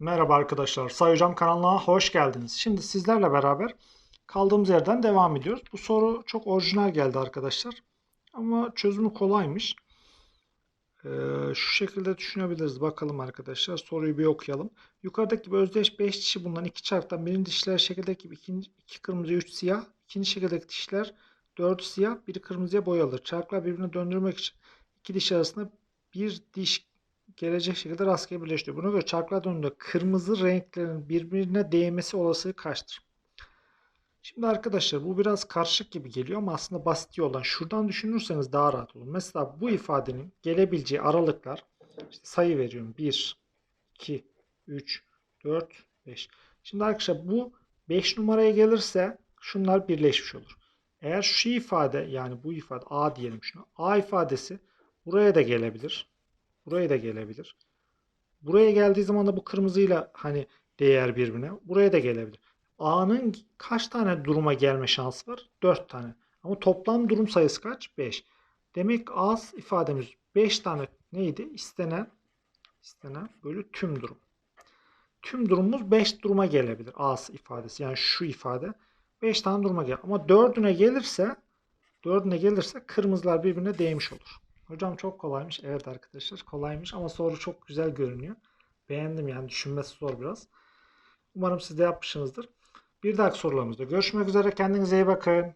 Merhaba arkadaşlar. Say Hocam kanalına hoş geldiniz. Şimdi sizlerle beraber kaldığımız yerden devam ediyoruz. Bu soru çok orijinal geldi arkadaşlar. Ama çözümü kolaymış. Ee, şu şekilde düşünebiliriz. Bakalım arkadaşlar. Soruyu bir okuyalım. Yukarıdaki gibi özdeş 5 dişi bulunan iki çarktan birinci dişler şekildeki gibi ikinci, iki kırmızı 3 siyah. ikinci şekildeki dişler 4 siyah. Biri kırmızıya boyalı. Çarklar birbirine döndürmek için iki diş arasında bir diş gelecek şekilde rastgele birleştiriyor. Buna göre çarklar döndüğünde kırmızı renklerin birbirine değmesi olasılığı kaçtır? Şimdi arkadaşlar bu biraz karışık gibi geliyor ama aslında basit yoldan şuradan düşünürseniz daha rahat olur. Mesela bu ifadenin gelebileceği aralıklar işte sayı veriyorum. 1, 2, 3, 4, 5. Şimdi arkadaşlar bu 5 numaraya gelirse şunlar birleşmiş olur. Eğer şu ifade yani bu ifade A diyelim şuna. A ifadesi buraya da gelebilir. Buraya da gelebilir. Buraya geldiği zaman da bu kırmızıyla hani değer birbirine. Buraya da gelebilir. A'nın kaç tane duruma gelme şansı var? 4 tane. Ama toplam durum sayısı kaç? 5. Demek A ifademiz 5 tane neydi? İstenen istenen bölü tüm durum. Tüm durumumuz 5 duruma gelebilir. A ifadesi yani şu ifade 5 tane duruma gelir. Ama 4'üne gelirse 4'üne gelirse kırmızılar birbirine değmiş olur. Hocam çok kolaymış. Evet arkadaşlar kolaymış ama soru çok güzel görünüyor. Beğendim yani düşünmesi zor biraz. Umarım siz de yapmışsınızdır. Bir dahaki sorularımızda görüşmek üzere. Kendinize iyi bakın.